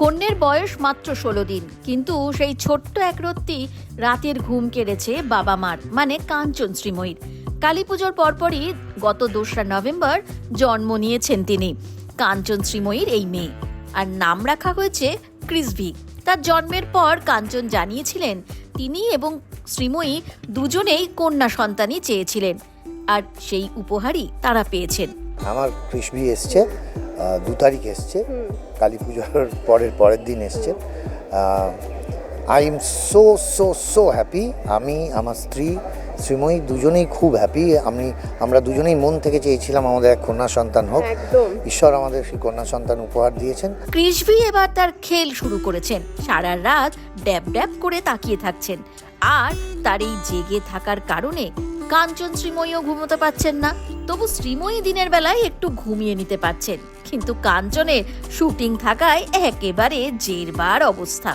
কন্যের বয়স মাত্র ষোলো দিন, কিন্তু সেই ছোট্ট এক রত্তি রাতের ঘুম কেড়েছে বাবা মার মানে কাঞ্চন শ্রীময়ীর। কালী পুজোর পরপরই গত দোসরা নভেম্বর জন্ম নিয়েছেন তিনি, কাঞ্চন শ্রীময়ীর এই মেয়ে। আর নাম রাখা হয়েছে ক্রিসভি তার জন্মের পর কাঞ্চন জানিয়েছিলেন, তিনি এবং শ্রীময়ী দুজনেই কন্যা সন্তানই চেয়েছিলেন। আর সেই উপহারই তারা পেয়েছেন। আমার কৃষ্ণি এসছে দু তারিখ এসছে কালী পুজোর পরের পরের দিন এসছে। I am so so so happy আমি আমার স্ত্রী শ্রীময়ী দুজনেই খুব হ্যাপি আমি আমরা দুজনেই মন থেকে চেয়েছিলাম আমাদের এক কন্যা সন্তান হোক। ঈশ্বর আমাদের সেই কন্যা সন্তান উপহার দিয়েছেন। ক্রিসভি এবার তার খেল শুরু করেছেন। সারা রাত ড্যাব ড্যাব করে তাকিয়ে থাকছেন। আর তার এই জেগে থাকার কারণে কাঞ্চন শ্রীময়ীও ঘুমোতে পারছেন না। তবু শ্রীময়ী দিনের বেলায় একটু ঘুমিয়ে নিতে পারছেন কিন্তু কাঞ্চনের শুটিং থাকায় একেবারে জেরবার অবস্থা।